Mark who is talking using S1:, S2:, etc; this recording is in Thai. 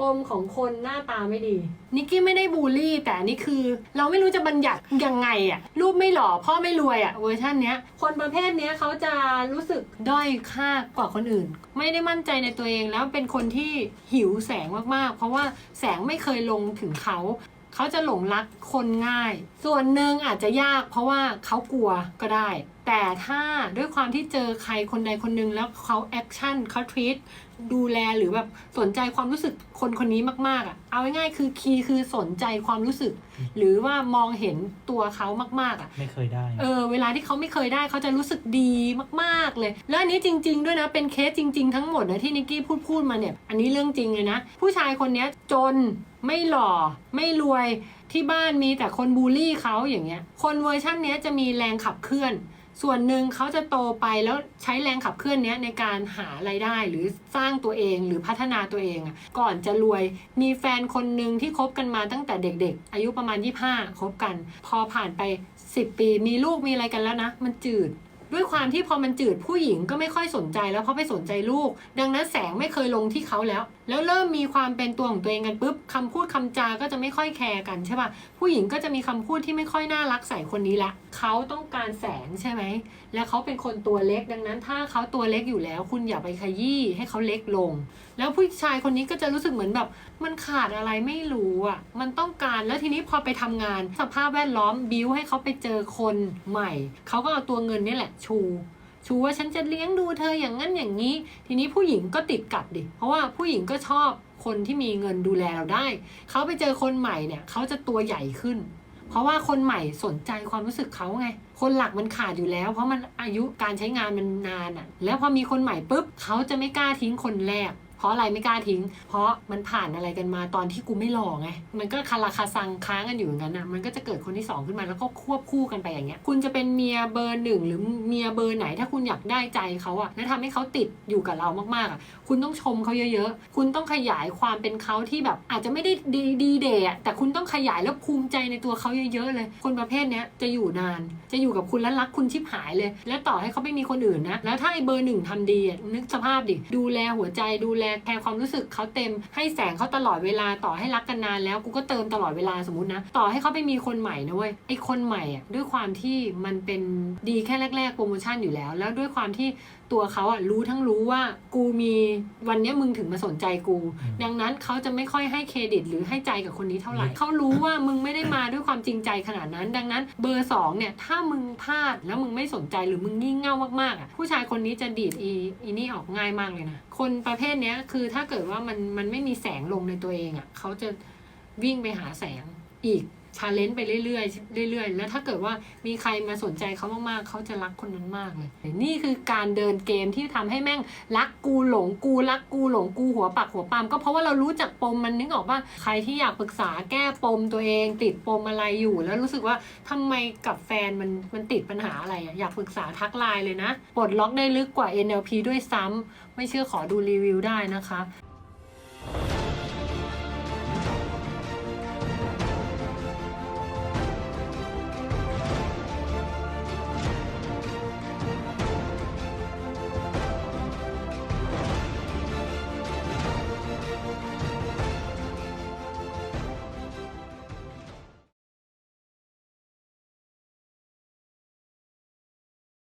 S1: ปมของคนหน้าตาไม่ดี นิกกี้ไม่ได้บูลลี่ แต่อันนี่คือ เราไม่รู้จะบัญญัติยังไงอะรูปไม่หล่อพ่อไม่รวยอะเวอร์ชันเนี้ย คนประเภทเนี้ยเขาจะรู้สึกด้อยค่ากว่าคนอื่น ไม่ได้มั่นใจในตัวเองแล้วเป็นคนที่หิวแสงมากๆ เพราะว่าแสงไม่เคยลงถึงเขา เขาจะหลงรักคนง่าย ส่วนหนึ่งอาจจะยากเพราะว่าเขากลัวก็ได้ แต่ถ้าด้วยความที่เจอใครคนใดคนหนึ่งแล้วเขาแอคชั่นเขาทรีต ดูแลหรือแบบสนใจความรู้สึกคนคนนี้มาก ๆอะเอาง่ายๆคือคีย์คือสนใจความรู้สึก หรือว่ามองเห็นตัวเขามากๆอะ
S2: ไม่เคยได้
S1: เออเวลาที่เขาไม่เคยได้เขาจะรู้สึกดีมากๆเลย แล้วอันนี้จริง ๆ ด้วยนะเป็นเคสจริง ๆ ทั้งหมดนะที่นิกกี้พูดพูดมาเนี่ย อันนี้เรื่องจริงเลยนะ ผู้ชายคนเนี้ยจนไม่หล่อไม่รวยที่บ้านมีแต่คนบูลลี่เขาอย่างเงี้ย คนเวอร์ชันเนี้ยจะมีแรงขับเคลื่อน ส่วนหนึ่งเขาจะโตไปแล้วใช้แรงขับเคลื่อนนี้ในการหาไรายได้หรือสร้างตัวเองหรือพัฒนาตัวเอง ก่อนจะรวยมีแฟนคนหนึ่งที่คบกันมาตั้งแต่เด็กๆ อายุประมาณ 25คบกัน พอผ่านไป 10 ปี มีลูกมีอะไรกันแล้วนะ มันจืด ด้วยความที่พอมันจืดผู้หญิงก็ไม่ค่อยสนใจแล้วเพราะไปสนใจลูก ดังนั้นแสงไม่เคยลงที่เขาแล้ว แล้วเริ่มมีความเป็นตัวของตัวเองกันปุ๊บคำพูดคำจาก็จะไม่ค่อยแคร์กันใช่ป่ะผู้หญิงก็จะมีคำพูดที่ไม่ค่อยน่ารักใส่คนนี้ละเขาต้องการแสงใช่ไหมแล้วเขาเป็นคนตัวเล็กดังนั้น ถ้าเขาตัวเล็กอยู่แล้ว คุณอย่าไปขยี้ให้เขาเล็กลง แล้วผู้ชายคนนี้ก็จะรู้สึกเหมือนแบบ มันขาดอะไรไม่รู้อะมันต้องการแล้วทีนี้พอไปทำงาน สภาพแวดล้อมบิ้วให้เขาไปเจอคนใหม่เขาก็เอาตัวเงินนี่แหละชู ชูว่าฉันจะเลี้ยงดูเธออย่างนั้นอย่างนี้ ทีนี้ผู้หญิงก็ติดกัดดิ เพราะว่าผู้หญิงก็ชอบคนที่มีเงินดูแลเราได้ เขาไปเจอคนใหม่เนี่ยเขาจะตัวใหญ่ขึ้น เพราะว่าคนใหม่สนใจความรู้สึกเขาไง คนหลักมันขาดอยู่แล้ว เพราะมันอายุการใช้งานมันนานอะ่ะ แล้วพอมีคนใหม่ปุ๊บเขาจะไม่กล้าทิ้งคนแรก เพราะอะไรไม่กล้าทิ้ง เพราะมันผ่านอะไรกันมาตอนที่กูไม่หล่อไง มันก็คาราคาซังค้างกันอยู่อย่างนั้นนะมันก็จะเกิดคนที่สองขึ้นมาแล้วก็ควบคู่กันไปอย่างเงี้ย คุณจะเป็นเมียเบอร์หนึ่งหรือเมียเบอร์ไหนถ้าคุณอยากได้ใจเขาอะและทำให้เขาติดอยู่กับเรามากๆอะคุณต้องชมเขาเยอะๆ คุณต้องขยายความเป็นเขาที่แบบอาจจะไม่ได้ดีดีเดย์อะแต่คุณต้องขยายแล้วภูมิใจในตัวเขาเยอะๆเลย คนประเภทเนี้ยจะอยู่นาน จะอยู่กับคุณและรักคุณชิบหายเลย และต่อให้เขาไม่มีคนอื่นนะ แล้วถ้าไอ้เบอร์หนึ่งทำดีอะนึกสภาพดิ ดูแลหัวใจดูแลแทนความรู้สึกเขาเต็มให้แสงเขาตลอดเวลาต่อให้รักกันนานแล้วกูก็เติมตลอดเวลาสมมตินะ ต่อให้เขาไปมีคนใหม่นะเว้ยไอคนใหม่อะด้วยความที่มันเป็นดีแค่แรก ๆ โปรโมชั่นอยู่แล้ว แล้วด้วยความที่ ตัวเขาอะรู้ทั้งรู้ว่ากูมีวันเนี้ยมึงถึงมาสนใจกู
S2: อืม
S1: ดังนั้นเขาจะไม่ค่อยให้เครดิต หรือให้ใจกับคนนี้เท่าไหร่เขารู้ว่ามึงไม่ได้มาด้วยความจริงใจขนาดนั้น ดังนั้นเบอร์สองเนี่ยถ้ามึงพลาดแล้วมึงไม่สนใจหรือมึงงี่เง่ามากๆอะผู้ชายคนนี้จะดีดอีอีนี่ออกง่ายมากเลยนะคนประเภทเนี้ยคือถ้าเกิดว่ามันมันไม่มีแสงลงในตัวเองอะเขาจะวิ่งไปหาแสง อีกชาเลนจ์ไปเรื่อยๆเรื่อยๆ แล้วถ้าเกิดว่ามีใครมาสนใจเขามากๆ เขาจะรักคนนั้นมากเลย นี่คือการเดินเกมที่ทำให้แม่งรักกูหลงกูรักกูหลงกูหัวปักหัวปามก็เพราะว่าเรารู้จักปมมันนึกออกว่าใครที่อยากปรึกษาแก้ปมตัวเอง ติดปมอะไรอยู่ แล้วรู้สึกว่าทำไมกับแฟนมันมันติดปัญหาอะไรอะอยากปรึกษาทักไลน์เลยนะปลดล็อกได้ลึกกว่า NLP ด้วยซ้ำไม่เชื่อขอดูรีวิวได้นะคะ